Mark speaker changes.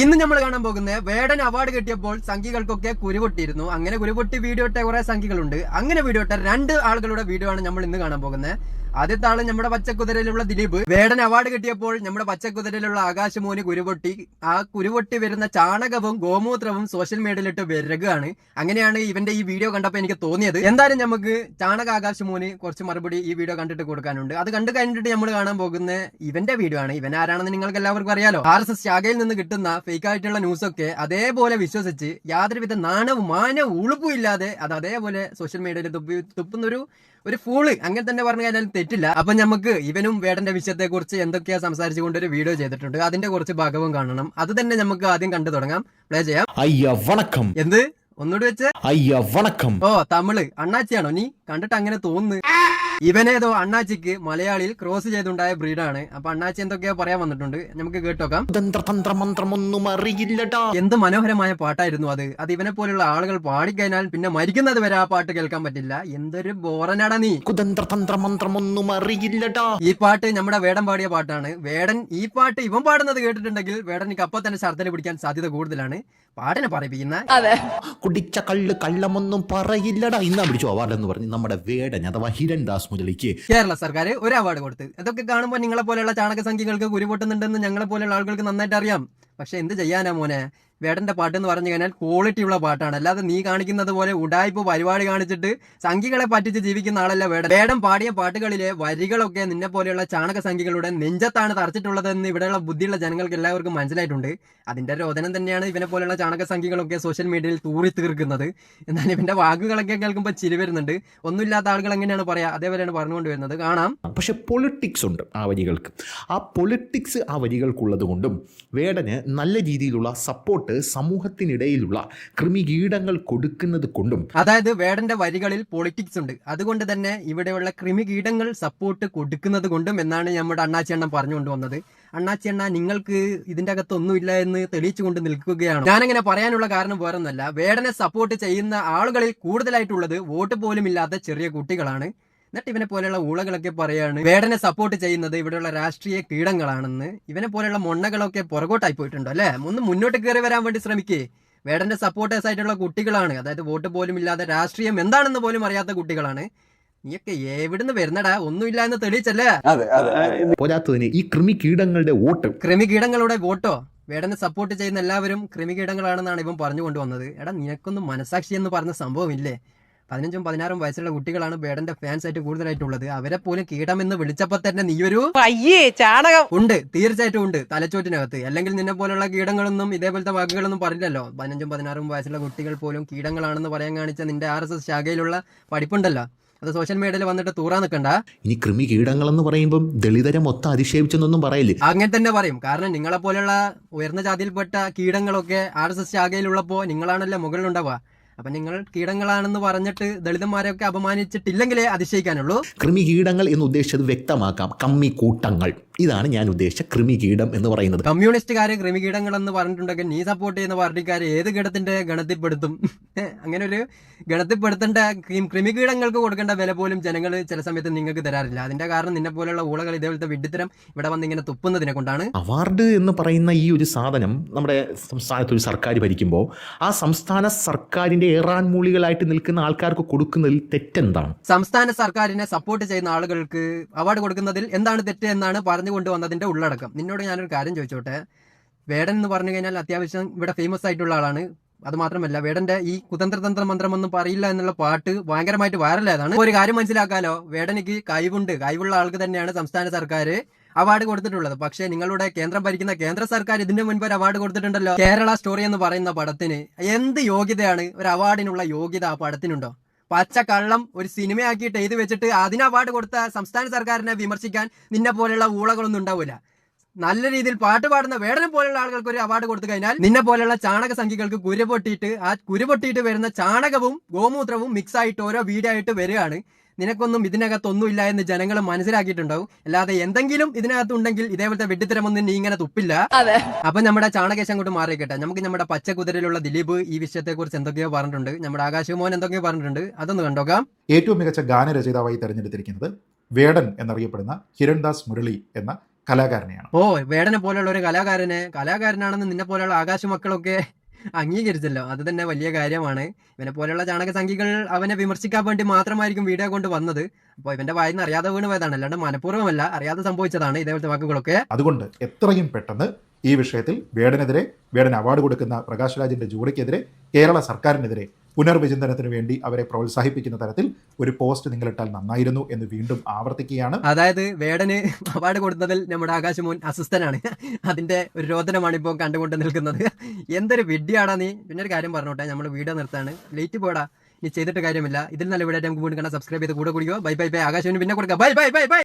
Speaker 1: ഇന്ന് നമ്മൾ കാണാൻ പോകുന്നത് വേടൻ അവാർഡ് കിട്ടിയപ്പോൾ സംഖ്യകൾക്കൊക്കെ കുരുപൊട്ടിയിരുന്നു. അങ്ങനെ കുരുപൊട്ടി വീഡിയോ ഇട്ട കുറെ സംഖ്യകളുണ്ട് അങ്ങനെ വീഡിയോ ഇട്ട രണ്ട് ആളുകളുടെ വീഡിയോ ആണ് നമ്മൾ ഇന്ന് കാണാൻ പോകുന്നത്. ആദ്യത്തെ ആൾ നമ്മുടെ പച്ചക്കുതിരയിലുള്ള ദിലീപ്. വേടൻ അവാർഡ് കിട്ടിയപ്പോൾ നമ്മുടെ പച്ചക്കുതിരയിലുള്ള ആകാശമോന് കുരുപൊട്ടി. ആ കുരുപൊട്ടി വരുന്ന ചാണകവും ഗോമൂത്രവും സോഷ്യൽ മീഡിയയിലിട്ട് വിരകുകയാണ്. അങ്ങനെയാണ് ഇവന്റെ ഈ വീഡിയോ കണ്ടപ്പോൾ എനിക്ക് തോന്നിയത്. എന്തായാലും നമുക്ക് ചാണക ആകാശമോന് കുറച്ച് മറുപടി ഈ വീഡിയോ കണ്ടിട്ട് കൊടുക്കാനുണ്ട്. അത് കണ്ടു കഴിഞ്ഞിട്ട് നമ്മൾ കാണാൻ പോകുന്ന ഇവന്റെ വീഡിയോ ആണ്. ഇവൻ ആരാണെന്ന് നിങ്ങൾക്ക് എല്ലാവർക്കും അറിയാലോ. ആർ എസ് എസ് ശാഖയിൽ നിന്ന് കിട്ടുന്ന ഫേക്ക് ആയിട്ടുള്ള ന്യൂസൊക്കെ അതേപോലെ വിശ്വസിച്ച് യാതൊരുവിധ നാണവും മാനവും ഉളുപ്പും ഇല്ലാതെ അത് അതേപോലെ സോഷ്യൽ മീഡിയയിൽ തുപ്പി തുപ്പുന്ന ഒരു ഫൂൾ അങ്ങനെ തന്നെ പറഞ്ഞു കഴിഞ്ഞാൽ തെറ്റില്ല. അപ്പൊ നമുക്ക് ഇവനും വേടന്റെ വിഷയത്തെ കുറിച്ച് എന്തൊക്കെയാ സംസാരിച്ചുകൊണ്ട് ഒരു വീഡിയോ ചെയ്തിട്ടുണ്ട്. അതിന്റെ കുറച്ച് ഭാഗവും കാണണം. അത് തന്നെ നമുക്ക് ആദ്യം കണ്ടു തുടങ്ങാം. പ്ലേ ചെയ്യാം.
Speaker 2: അയ്യ വണക്കം.
Speaker 1: എന്ത്? ഒന്നുകൂടി വെച്ച്?
Speaker 2: അയ്യ വണക്കം.
Speaker 1: ഓ തമിൾ അണ്ണാച്ചിയാണോ നീ? കണ്ടിട്ട് അങ്ങനെ തോന്നുന്നു. ഇവനേതോ അണ്ണാച്ചിക്ക് മലയാളിയിൽ ക്രോസ് ചെയ്തുണ്ടായ ബ്രീഡാണ് അപ്പൊ അണ്ണാച്ചി എന്തൊക്കെയോ പറയാൻ വന്നിട്ടുണ്ട് നമുക്ക് കേട്ടോക്കാം
Speaker 2: തന്ത്ര തന്ത്ര മന്ത്രമൊന്നും അറിയില്ലടാ
Speaker 1: എന്ത് മനോഹരമായ പാട്ടായിരുന്നു അത് അത് ഇവനെ പോലുള്ള ആളുകൾ പാടിക്കഴിഞ്ഞാൽ പിന്നെ മരിക്കുന്നത് വരെ ആ പാട്ട് കേൾക്കാൻ പറ്റില്ല എന്തൊരു ബോറനാടാ നീ
Speaker 2: കുതന്ത്രതന്ത്രമന്ത്രമൊന്നും തന്ത്ര അറിയില്ലടാ
Speaker 1: ഈ പാട്ട് നമ്മുടെ വേടൻ പാടിയ പാട്ടാണ് വേടൻ ഈ പാട്ട് ഇവൻ പാടുന്നത് കേട്ടിട്ടുണ്ടെങ്കിൽ വേടനിക്ക് അപ്പൊ തന്നെ ശർദ്ദന പിടിക്കാൻ സാധ്യത കൂടുതലാണ് പാട്ടിനെ പറയിപ്പിക്കുന്ന
Speaker 2: കുടിച്ച കള്ള് കള്ളമൊന്നും പറയില്ലടാ ഇന്നാ പിടിച്ചു അവാർഡ് എന്ന് പറഞ്ഞ് നമ്മുടെ വേടൻ അഥവാ ഹിരൺദാസ് മുതലിക്ക്.
Speaker 1: കേരള സർക്കാർ ഒരു അവാർഡ് കൊടുത്ത്. അതൊക്കെ കാണുമ്പോൾ നിങ്ങളെ പോലെയുള്ള ചാണക സംഖ്യകൾക്ക് കുരുപൊട്ടുന്നുണ്ടെന്ന് ഞങ്ങളെ പോലെയുള്ള ആളുകൾക്ക് നന്നായിട്ട് അറിയാം. പക്ഷെ എന്ത് ചെയ്യാനാ മോനെ? വേടന്റെ പാട്ട് എന്ന് പറഞ്ഞു കഴിഞ്ഞാൽ ക്വാളിറ്റി ഉള്ള പാട്ടാണ്. അല്ലാതെ നീ കാണിക്കുന്നത് പോലെ ഉടായ്പ പരിപാടി കാണിച്ചിട്ട് സംഖ്യകളെ പറ്റിച്ച് ജീവിക്കുന്ന ആളല്ല വേടൻ. വേടം പാടിയ പാട്ടുകളിലെ വരികളൊക്കെ നിന്നെ പോലെയുള്ള ചാണക സംഖ്യകളുടെ നെഞ്ചത്താണ് തറച്ചിട്ടുള്ളതെന്ന് ഇവിടെയുള്ള ബുദ്ധിയുള്ള ജനങ്ങൾക്ക് എല്ലാവർക്കും മനസ്സിലായിട്ടുണ്ട്. അതിന്റെ രോദനം തന്നെയാണ് ഇവനെ പോലെയുള്ള ചാണക സംഖ്യകളൊക്കെ സോഷ്യൽ മീഡിയയിൽ തൂറി തീർക്കുന്നത്. എന്നാൽ ഇവന്റെ വാക്കുകളൊക്കെ കേൾക്കുമ്പോൾ ചിരി വരുന്നുണ്ട്. ഒന്നുമില്ലാത്ത ആളുകൾ എങ്ങനെയാണ് പറയാ? അതേപോലെയാണ് പറഞ്ഞുകൊണ്ട് വരുന്നത്. കാണാം.
Speaker 2: പക്ഷെ പൊളിറ്റിക്സ് ഉണ്ട് ആ വരികൾക്ക്. ആ പൊളിറ്റിക്സ് ആ വരികൾക്കുള്ളത് കൊണ്ടും വേടന് നല്ല രീതിയിലുള്ള സപ്പോർട്ട് സമൂഹത്തിനിടയിലുള്ള കൃമികീടങ്ങൾ കൊടുക്കുന്നത് കൊണ്ടും
Speaker 1: അതായത് വേടന്റെ വരികളിൽ പൊളിറ്റിക്സ് ഉണ്ട്. അതുകൊണ്ട് തന്നെ ഇവിടെയുള്ള കൃമികീടങ്ങൾ സപ്പോർട്ട് കൊടുക്കുന്നത് കൊണ്ടും എന്നാണ് നമ്മുടെ അണ്ണാച്ചി പറഞ്ഞുകൊണ്ട് വന്നത്. അണ്ണാച്ചി അണ്ണ നിങ്ങൾക്ക് ഇതിന്റെ അകത്ത് ഒന്നുമില്ല എന്ന് തെളിയിച്ചുകൊണ്ട് നിൽക്കുകയാണ്. ഞാനങ്ങനെ പറയാനുള്ള കാരണം വേറൊന്നല്ല. വേടനെ സപ്പോർട്ട് ചെയ്യുന്ന ആളുകളിൽ കൂടുതലായിട്ടുള്ളത് വോട്ട് പോലും ഇല്ലാത്ത ചെറിയ കുട്ടികളാണ്. എന്നിട്ട് ഇവനെ പോലെയുള്ള ഊളകളൊക്കെ പറയാണ്. വേടനെ സപ്പോർട്ട് ചെയ്യുന്നത് ഇവിടെയുള്ള രാഷ്ട്രീയ കീടങ്ങളാണെന്ന്. ഇവനെ പോലെയുള്ള മൊണ്ണകളൊക്കെ പുറകോട്ടായി പോയിട്ടുണ്ടോ അല്ലെ? ഒന്ന് മുന്നോട്ട് കയറി വരാൻ വേണ്ടി ശ്രമിക്കേ. വേടന്റെ സപ്പോർട്ടേഴ്സ് ആയിട്ടുള്ള കുട്ടികളാണ്. അതായത് വോട്ട് പോലും ഇല്ലാതെ രാഷ്ട്രീയം എന്താണെന്ന് പോലും അറിയാത്ത കുട്ടികളാണ്. നീയൊക്കെ എവിടുന്ന് വരുന്നടാ? ഒന്നുമില്ല എന്ന് തെളിയിച്ചല്ലേ?
Speaker 2: പോരാത്തതിന് ഈ കൃമികീടങ്ങളുടെ വോട്ട്.
Speaker 1: കൃമികീടങ്ങളുടെ വോട്ടോ? വേടനെ സപ്പോർട്ട് ചെയ്യുന്ന എല്ലാവരും കൃമികീടങ്ങളാണെന്നാണ് ഇവൻ പറഞ്ഞു കൊണ്ടുവന്നത് എടാ നിനക്കൊന്നും മനസാക്ഷി എന്ന് പറഞ്ഞ സംഭവമില്ലേ പതിനഞ്ചും പതിനാറും വയസ്സുള്ള കുട്ടികളാണ് ബേഡന്റെ ഫാൻസ് ആയിട്ട് കൂടുതലായിട്ടുള്ളത്. അവരെ പോലും കീടമെന്ന് വിളിച്ചപ്പോ തന്നെ നീയൊരു
Speaker 3: അയ്യേ ചാണകം.
Speaker 1: ഉണ്ട്. തീർച്ചയായിട്ടും ഉണ്ട്. തലച്ചോറ്റിനകത്ത്. അല്ലെങ്കിൽ നിന്നെ പോലുള്ള കീടങ്ങളൊന്നും ഇതേപോലത്തെ വാക്കുകളൊന്നും പറഞ്ഞില്ലല്ലോ. പതിനഞ്ചും പതിനാറും വയസ്സുള്ള കുട്ടികൾ പോലും കീടങ്ങളാണെന്ന് പറയാൻ കാണിച്ച നിന്റെ ആർ എസ് എസ് ശാഖയിലുള്ള പഠിപ്പുണ്ടല്ലോ. അത് സോഷ്യൽ മീഡിയയിൽ വന്നിട്ട് തൂറാൻ നിൽക്കണ്ട
Speaker 2: ഇനി ക്രിമി കീടങ്ങളെന്ന് പറയുമ്പോൾ ദളിതരെ മൊത്തം അധിക്ഷേപിച്ചെന്നൊന്നും പറയില്ലേ?
Speaker 1: അങ്ങനെ തന്നെ പറയും. കാരണം നിങ്ങളെ പോലെയുള്ള ഉയർന്ന ജാതിയിൽപ്പെട്ട കീടങ്ങളൊക്കെ ആർ എസ് എസ് ശാഖയിലുള്ളപ്പോ നിങ്ങളാണല്ലോ മുകളിലുണ്ടാവുക. അപ്പൊ നിങ്ങൾ കീടങ്ങളാണെന്ന് പറഞ്ഞിട്ട് ദളിതന്മാരെയൊക്കെ അപമാനിച്ചിട്ടില്ലെങ്കിലേ അതിശയിക്കാനുള്ളൂ.
Speaker 2: കൃമി കീടങ്ങൾ എന്ന് ഉദ്ദേശിച്ചത് വ്യക്തമാക്കാം. കമ്മി കൂട്ടങ്ങൾ ഇതാണ് ഞാൻ ഉദ്ദേശിച്ച കൃമികീടം എന്ന് പറയുന്നത്.
Speaker 1: കമ്മ്യൂണിസ്റ്റുകാര് കൃമികീടങ്ങൾ എന്ന് പറഞ്ഞിട്ടുണ്ടെങ്കിൽ നീ സപ്പോർട്ട് ചെയ്യുന്ന പാർട്ടിക്കാർ ഏത് ഗണത്തിന്റെ ഗണത്തിൽപ്പെടുത്തും? അങ്ങനെ ഒരു ഗണത്തിൽപ്പെടുത്തേണ്ട കൃമികീടങ്ങൾക്ക് കൊടുക്കേണ്ട വില പോലും ജനങ്ങൾ ചില സമയത്ത് നിങ്ങൾക്ക് തരാറില്ല. അതിന്റെ കാരണം നിന്നെ പോലുള്ള ഊളകൾ ഇതേപോലത്തെ വിഡിത്തരം ഇവിടെ വന്ന് ഇങ്ങനെ തുപ്പുന്നതിനെ കൊണ്ടാണ്.
Speaker 2: അവാർഡ് എന്ന് പറയുന്ന ഈ ഒരു സാധനം നമ്മുടെ സംസ്ഥാനത്ത് ഒരു സർക്കാർ ഭരിക്കുമ്പോൾ ആ സംസ്ഥാന സർക്കാരിന്റെ ഏറാൻ മൂളികളായിട്ട് നിൽക്കുന്ന ആൾക്കാർക്ക് കൊടുക്കുന്നതിൽ തെറ്റെന്താണ്?
Speaker 1: സംസ്ഥാന സർക്കാരിനെ സപ്പോർട്ട് ചെയ്യുന്ന ആളുകൾക്ക് അവാർഡ് കൊടുക്കുന്നതിൽ എന്താണ് തെറ്റ് എന്നാണ് പറഞ്ഞു കൊണ്ടുവന്നതിന്റെ ഉള്ളടക്കം. നിന്നോട് ഞാനൊരു കാര്യം ചോദിച്ചോട്ടെ? വേടൻ എന്ന് പറഞ്ഞു കഴിഞ്ഞാൽ അത്യാവശ്യം ഇവിടെ ഫേമസ് ആയിട്ടുള്ള ആളാണ്. അത് മാത്രമല്ല വേടന്റെ ഈ കുതന്ത്രതന്ത്ര മന്ത്രമൊന്നും പറയില്ല എന്നുള്ള പാട്ട് ഭയങ്കരമായിട്ട് വൈറലായതാണ് ഒരു കാര്യം മനസ്സിലാക്കാലോ? വേടനിക്ക് കഴിവുണ്ട്. കഴിവുള്ള ആൾക്ക് തന്നെയാണ് സംസ്ഥാന സർക്കാർ അവാർഡ് കൊടുത്തിട്ടുള്ളത്. പക്ഷേ നിങ്ങളുടെ കേന്ദ്രം ഭരിക്കുന്ന കേന്ദ്ര സർക്കാർ ഇതിന്റെ മുൻപ് ഒരു അവാർഡ് കൊടുത്തിട്ടുണ്ടല്ലോ? കേരള സ്റ്റോറി എന്ന് പറയുന്ന പടത്തിന് എന്ത് യോഗ്യതയാണ്? ഒരു അവാർഡിനുള്ള യോഗ്യത ആ പടത്തിനുണ്ടോ? പച്ച കള്ളം ഒരു സിനിമയാക്കിയിട്ട് എഴുതി വെച്ചിട്ട് അതിന് അവാർഡ് കൊടുത്ത സംസ്ഥാന സർക്കാരിനെ വിമർശിക്കാൻ നിന്നെ പോലെയുള്ള ഊളകളൊന്നും ഉണ്ടാവില്ല നല്ല രീതിയിൽ പാട്ട് പാടുന്ന വേടനം പോലെയുള്ള ആളുകൾക്ക് ഒരു അവാർഡ് കൊടുത്തു കഴിഞ്ഞാൽ നിന്നെ പോലെയുള്ള ചാണക സംഖ്യകൾക്ക് കുരു പൊട്ടിയിട്ട് ആ കുരു പൊട്ടിയിട്ട് വരുന്ന ചാണകവും ഗോമൂത്രവും മിക്സ് ആയിട്ട് ഓരോ വീഡിയോ ആയിട്ട് വരികയാണ്. നിനക്കൊന്നും ഇതിനകത്തൊന്നുമില്ല എന്ന് ജനങ്ങൾ മനസ്സിലാക്കിയിട്ടുണ്ടാവും. അല്ലാതെ എന്തെങ്കിലും ഇതിനകത്ത് ഉണ്ടെങ്കിൽ ഇതേപോലത്തെ വെട്ടിത്തരമൊന്നും നീ ഇങ്ങനെ തുപ്പില്ല.
Speaker 3: അതെ.
Speaker 1: അപ്പൊ നമ്മുടെ ചാണകേശം അങ്ങോട്ട് മാറിയിക്കട്ടെ. നമുക്ക് നമ്മുടെ പച്ചക്കുതിരയിലുള്ള ദിലീപ് ഈ വിഷയത്തെ കുറിച്ച് എന്തൊക്കെയോ പറഞ്ഞിട്ടുണ്ട്. നമ്മുടെ ആകാശമോൻ എന്തൊക്കെയോ പറഞ്ഞിട്ടുണ്ട്. അതൊന്ന് കണ്ടോക്കാം.
Speaker 4: ഏറ്റവും മികച്ച ഗാനരചയിതാവായി തെരഞ്ഞെടുത്തിരിക്കുന്നത് വേടൻ എന്നറിയപ്പെടുന്ന ഹിരൺദാസ് മുരളി എന്ന
Speaker 3: കലാകാരനെയാണ്.
Speaker 1: ഓ വേടനെ പോലെയുള്ള ഒരു കലാകാരനെ കലാകാരനാണെന്ന് നിന്നെ പോലെയുള്ള ആകാശ മക്കളൊക്കെ അംഗീകരിച്ചല്ലോ. അത് തന്നെ വലിയ കാര്യമാണ്. ഇവനെ പോലെയുള്ള ചാണക സംഖ്യകൾ അവനെ വിമർശിക്കാൻ വേണ്ടി മാത്രമായിരിക്കും വീഡിയോ കൊണ്ട് വന്നത്. അപ്പോൾ ഇവന്റെ വായിന്ന് അറിയാതെ വീണ് പോയതാണ്. അല്ലാണ്ട് മനഃപൂർവമല്ല അറിയാതെ സംഭവിച്ചതാണ് ഇതേപോലത്തെ വാക്കുകളൊക്കെ.
Speaker 3: അതുകൊണ്ട് എത്രയും പെട്ടെന്ന് ഈ വിഷയത്തിൽ വേടനെതിരെ വേടൻ അവാർഡ് കൊടുക്കുന്ന പ്രകാശ് രാജിന്റെ ജൂറിക്കെതിരെ കേരള സർക്കാരിനെതിരെ പുനർവിചിന്തനത്തിന് വേണ്ടി അവരെ പ്രോത്സാഹിപ്പിക്കുന്ന തരത്തിൽ ഒരു പോസ്റ്റ് നിങ്ങളിട്ടാൽ നന്നായിരുന്നു എന്ന് വീണ്ടും ആവർത്തിക്കുകയാണ്.
Speaker 1: അതായത് വേടന് അവാർഡ് കൊടുത്തതിൽ നമ്മുടെ ആകാശമോൻ അസ്വസ്ഥനാണ്. അതിന്റെ ഒരു രോദനമാണ് ഇപ്പോൾ കണ്ടുകൊണ്ട് നിൽക്കുന്നത്. എന്തൊരു വിഡ്ഢിയാടാ നീ. പിന്നെ ഒരു കാര്യം പറഞ്ഞോട്ടെ നമ്മൾ വീഡിയോ നിർത്താണ്. ലേറ്റ് പോടാ നീ ചെയ്തിട്ട് കാര്യമില്ല. ഇതിൽ നല്ല വീഡിയോ നമുക്ക് വീണ്ടും കാണാൻ സബ്സ്ക്രൈബ് ചെയ്ത് കൂടെ കുടിക്കുക ബൈ ബൈ ബൈ. ആകാശവിന് പിന്നെ കൊടുക്കുക ബൈ ബൈ ബൈ ബൈ.